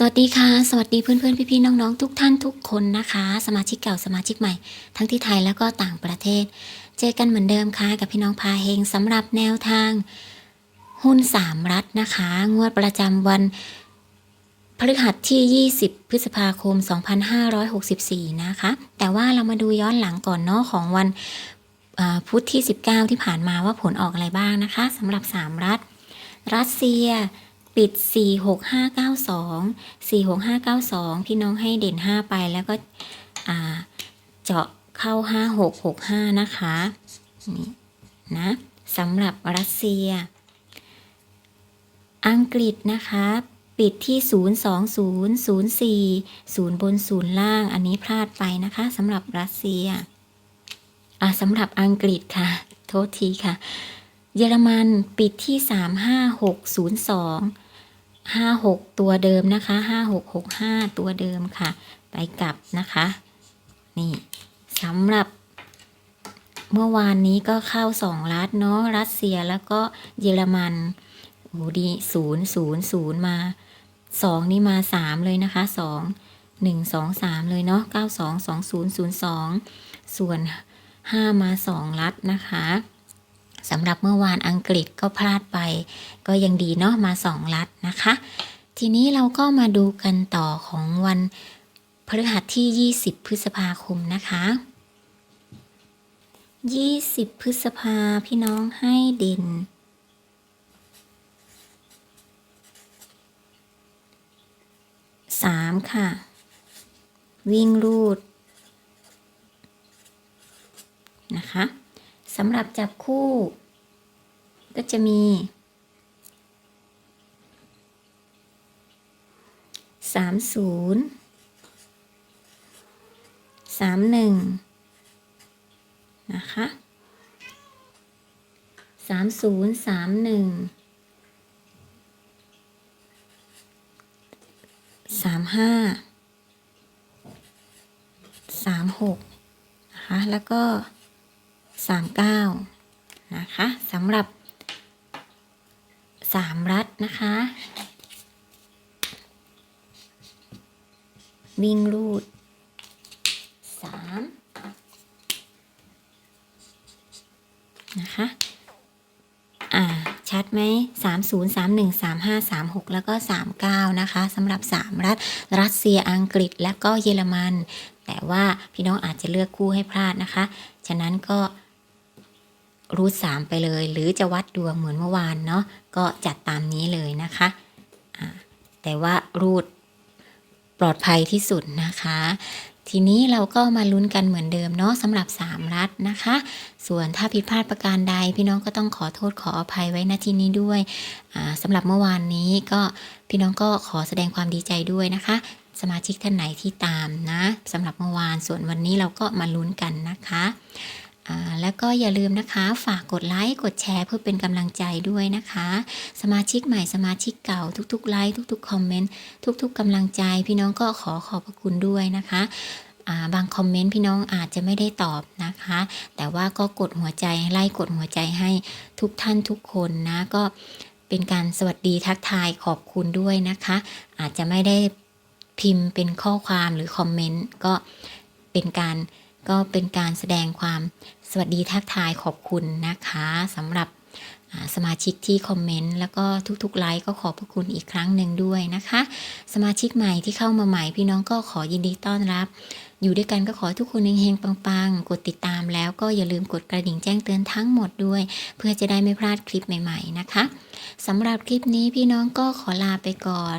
สวัสดีค่ะ สวัสดีเพื่อนๆ พี่ๆ น้องๆ ทุกท่านทุกคนนะคะ สมาชิกเก่าสมาชิกใหม่ ทั้งที่ไทยแล้วก็ต่างประเทศ เจอกันเหมือนเดิมค่ะกับพี่น้องพาเฮงสำหรับแนวทาง หุ้น3รัฐนะคะ งวดประจำวันพฤหัสที่ 20 พฤษภาคม 2564 นะคะ แต่ว่าเรามาดูย้อนหลังก่อนเนาะของวันพุธที่ 19 ที่ผ่านมาว่าผลออกอะไรบ้างนะคะสำหรับ 3 รัฐ รัสเซีย ปิด 46592 46592 พี่น้องให้เด่น 5 ไปแล้วก็เจาะเข้า 5665 นะคะนี่นะสำหรับรัสเซีย อังกฤษนะคะ ปิดที่ 02004 0 บน 0 ล่าง อันนี้พลาดไปนะคะสำหรับรัสเซียอ่าสำหรับอังกฤษค่ะ โทษทีค่ะ เยอรมันปิดที่ 35602 56 ตัวเดิมนะคะ 5665 ตัวเดิมค่ะ ไปกลับนะคะ นี่สำหรับ เมื่อวานนี้ก็เข้าสองรัฐเนาะรัสเซียแล้วก็เยอรมันโอ้ดีศูนย์ศูนย์ศูนย์มาสองนี่มาสามเลยนะคะสองหนึ่งสองสามเลยเนาะเก้าสองสองศูนย์ศูนย์สองส่วนห้ามาสองรัฐนะคะ สำหรับเมื่อวานอังกฤษก็พลาดไป ก็ยังดีเนาะมาสองรัฐนะคะ ทีนี้เราก็มาดูกันต่อของวันพฤหัสที่ 20 พฤษภาคมนะคะ 20 พฤษภาพี่น้องให้เด่นสามค่ะ วิ่งรูดนะคะ สำหรับจับคู่ ก็จะมีสามศูนย์สามหนึ่งนะคะสามศูนย์สามหนึ่งสามห้าสามหกนะคะ แล้วก็ สามเก้านะคะสำหรับสามรัฐนะคะ วิ่งรูดสามนะคะ อ่า ชัดไหมสามศูนย์สามหนึ่งสามห้าสามหกแล้วก็สามเก้านะคะสำหรับสามรัฐ รัสเซียอังกฤษและก็เยอรมันแต่ว่าพี่น้องอาจจะเลือกคู่ให้พลาดนะคะ ฉะนั้นก็ รูดสามไปเลย หรือจะวัดดวงเหมือนเมื่อวานเนาะก็จัดตามนี้เลยนะคะแต่ว่ารูดปลอดภัยที่สุดนะคะ ทีนี้เราก็มาลุ้นกันเหมือนเดิมเนาะสำหรับ 3 รัฐนะคะ ส่วนถ้าผิดพลาดประการใด พี่น้องก็ต้องขอโทษขออภัยไว้ณที่นี้ด้วยสำหรับเมื่อวานนี้ก็พี่น้องก็ขอแสดงความดีใจด้วยนะคะ สมาชิกท่านไหนที่ตามนะสำหรับเมื่อวานส่วนวันนี้เราก็มาลุ้นกันนะคะ แล้วก็อย่าลืมนะคะฝากกดไลค์กดแชร์เพื่อเป็นกำลังใจด้วยนะคะ สมาชิกใหม่สมาชิกเก่าทุกๆไลค์ทุกๆคอมเมนต์ทุกๆกำลังใจ พี่น้องก็ขอขอบพระคุณด้วยนะคะบางคอมเมนต์พี่น้องอาจจะไม่ได้ตอบนะคะ แต่ว่าก็กดหัวใจไล่กดหัวใจให้ทุกท่านทุกคนนะก็เป็นการสวัสดีทักทายขอบคุณด้วยนะคะ อาจจะไม่ได้พิมพ์เป็นข้อความหรือคอมเมนต์ก็เป็นการ ก็เป็นการแสดงความสวัสดีทักทายขอบคุณนะคะสำหรับสมาชิกที่คอมเมนต์แล้วก็ทุกๆไลค์ก็ขอบพระคุณอีกครั้งหนึ่งด้วยนะคะ สมาชิกใหม่ที่เข้ามาใหม่พี่น้องก็ขอยินดีต้อนรับ อยู่ด้วยกันก็ขอทุกคนเฮงๆปังๆ กดติดตามแล้วก็อย่าลืมกดกระดิ่งแจ้งเตือนทั้งหมดด้วย เพื่อจะได้ไม่พลาดคลิปใหม่ ๆ นะคะ สำหรับคลิปนี้พี่น้องก็ขอลาไปก่อน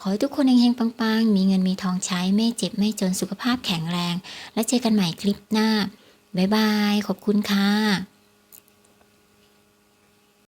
ขอให้ทุกคนเฮงๆปังๆ มีเงินมีทองใช้ไม่เจ็บไม่จนสุขภาพแข็งแรง และเจอกันใหม่คลิปหน้า บ๊ายบาย ขอบคุณค่ะ